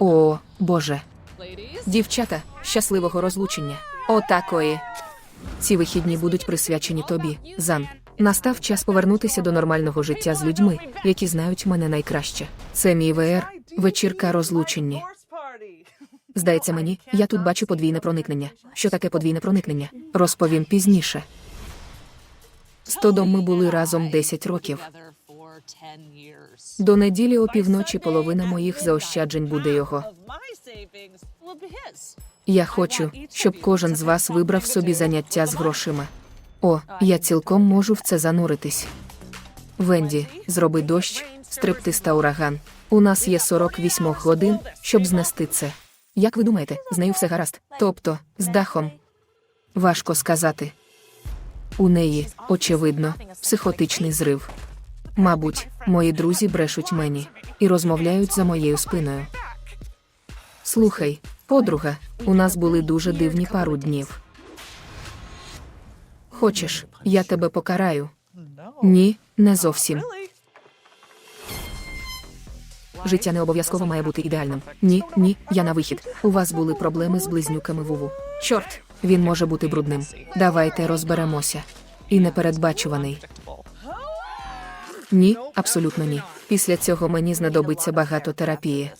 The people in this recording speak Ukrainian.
О, Боже. Дівчата, щасливого розлучення. Отакої. Ці вихідні будуть присвячені тобі, Зан. Настав час повернутися до нормального життя з людьми, які знають мене найкраще. Це мій ВР, вечірка розлучення. Здається мені, я тут бачу подвійне проникнення. Що таке подвійне проникнення? Розповім пізніше. З Тодом ми були разом 10 років. До неділі опівночі половина моїх заощаджень буде його. Я хочу, щоб кожен з вас вибрав собі заняття з грошима. О, я цілком можу в це зануритись. Венді, зроби дощ, стриптиз та ураган. У нас є 48 годин, щоб знести це. Як ви думаєте, з нею все гаразд? Тобто, з дахом? Важко сказати. У неї, очевидно, психотичний зрив. Мабуть, мої друзі брешуть мені і розмовляють за моєю спиною. Слухай, подруга, у нас були дуже дивні пару днів. Хочеш, я тебе покараю? Ні, не зовсім. Життя не обов'язково має бути ідеальним. Ні, ні, я на вихід. У вас були проблеми з близнюками Вуву. Чорт, він може бути брудним. Давайте розберемося. І непередбачуваний. Ні, абсолютно ні. Після цього мені знадобиться багато терапії.